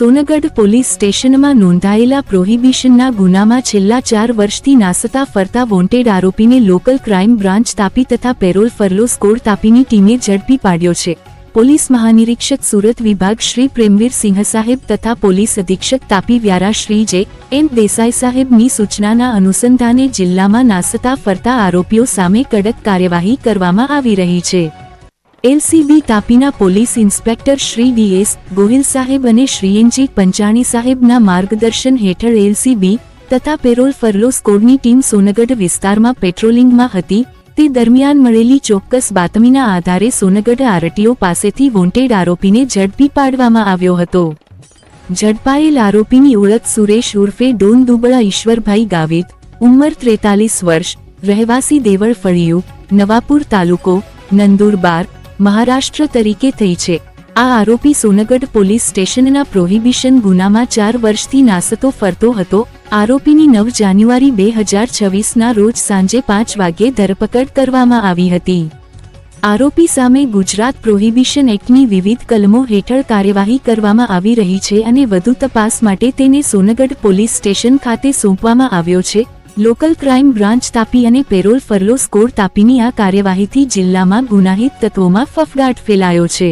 Songadh police સ્ટેશનમાં નોંધાયેલા પ્રોહિબિશનના ગુનામાં છેલ્લા ચાર વર્ષથી નાસતા ફરતા વોન્ટેડ આરોપીને લોકલ ક્રાઇમ બ્રાન્ચ તાપી તથા પેરોલ ફરલો સ્કોડ તાપીની ટીમે ઝડપી પાડ્યો છે. પોલીસ મહાનિરીક્ષક સુરત વિભાગ શ્રી પ્રેમવીર સિંહ સાહેબ તથા પોલીસ અધિક્ષક તાપી વ્યારા શ્રી જે એન દેસાઈ સાહેબની સૂચનાના અનુસંધાને જિલ્લામાં નાસતા ફરતા આરોપીઓ સામે કડક કાર્યવાહી કરવામાં આવી રહી છે. LCB તાપીના police inspector Shri D S Gohil સાહેબ અને શ્રી એનજી પંચાણી સાહેબના માર્ગદર્શન હેઠળ એલસીબી તથા પેરોલ ફરલો સ્કોડની ટીમ સોનગઢ વિસ્તારમાં પેટ્રોલિંગમાં હતી. તે દરમિયાન મળેલી ચોક્કસ બાતમીના આધારે સોનગઢ આરટીઓ પાસેથી વોન્ટેડ આરોપીને ઝડપી પાડવામાં આવ્યો હતો. ઝડપાયેલ આરોપીની ઓળખ સુરેશ ઉર્ફે ડોન દુબળા ઈશ્વરભાઈ ગાવિત, ઉંમર ત્રેતાલીસ વર્ષ, રહેવાસી દેવળ નવાપુર તાલુકો, નંદુરબાર મહારાષ્ટ્ર તરીકે થઈ છે. આ આરોપી સોનગઢ પોલીસ સ્ટેશનના પ્રોહિબિશન ગુનામાં ચાર વર્ષથી નાસતો ફરતો હતો. આરોપીની નવ જાન્યુઆરી બે હજાર છવ્વીસના રોજ સાંજે પાંચ વાગ્યે ધરપકડ કરવામાં આવી હતી. આરોપી સામે ગુજરાત પ્રોહિબિશન એક્ટની વિવિધ કલમો હેઠળ કાર્યવાહી કરવામાં આવી રહી છે અને વધુ તપાસ માટે તેને સોનગઢ પોલીસ સ્ટેશન ખાતે સોંપવામાં આવ્યો છે. લોકલ ક્રાઇમ બ્રાન્ચ તાપી અને પેરોલ ફરલો સ્કોર તાપીની આ કાર્યવાહીથી જિલ્લામાં ગુનાહિત તત્વોમાં ફફડાટ ફેલાયો છે.